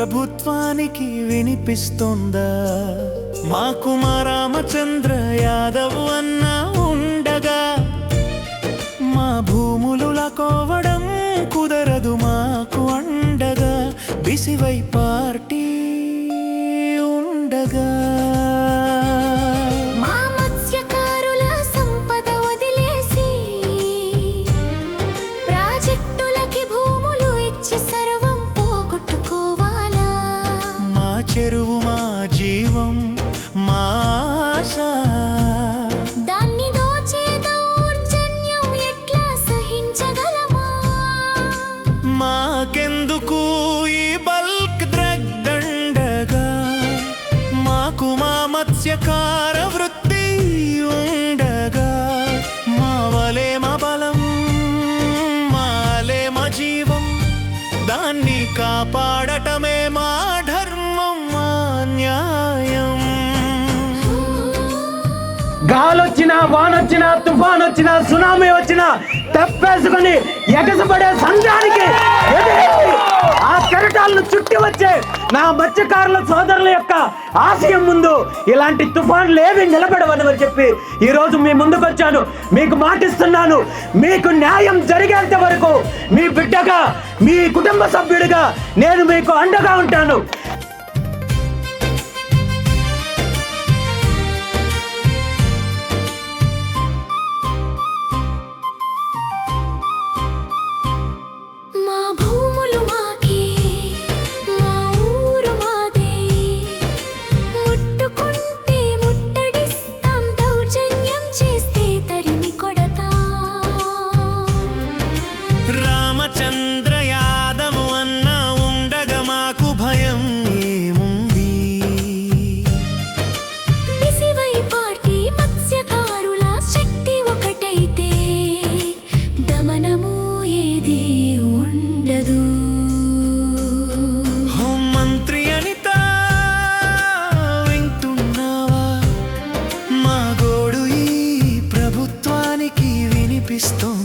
ప్రభుత్వానికి వినిపిస్తోందా? మాకు మా రామచంద్ర యాదవ్ అన్న ఉండగా మా భూములు లకోవడం కుదరదు మాకు అండగా బిసివై పార్టీ ఉండగా. చెరువు మా జీవం మా ఆశ. దాన్ని దోచే దౌర్జన్యం ఎట్లా సహించగలమా? మాకెందుకు ఈ బల్క్ డ్రగ్ దండగా మాకు మా మత్స్యకార వృత్తి ఉండగా. మా వలే మా బలం మాలే మా జీవం. దాన్ని కాపాడటమే గాలొచ్చినా వానొచ్చినా తుఫాన్ వచ్చినా సునామీ వచ్చినా తప్పేసుకుని ఎగసపడే సంఘానికి ఆ కెరటాలను చుట్టి వచ్చే నా మత్స్యకారుల సోదరుల యొక్క ఆశయం ముందు ఇలాంటి తుఫాన్లు ఏమి నిలబడవని చెప్పి ఈరోజు మీ ముందుకు వచ్చాను మీకు మాటిస్తున్నాను. మీకు న్యాయం జరిగేంత వరకు మీ బిడ్డగా మీ కుటుంబ సభ్యుడిగా నేను మీకు అండగా ఉంటాను. ఏది ఉండదు. హోం మంత్రి అనిత వింటున్నావా? మా గోడు ఈ ప్రభుత్వానికి వినిపిస్తోంది.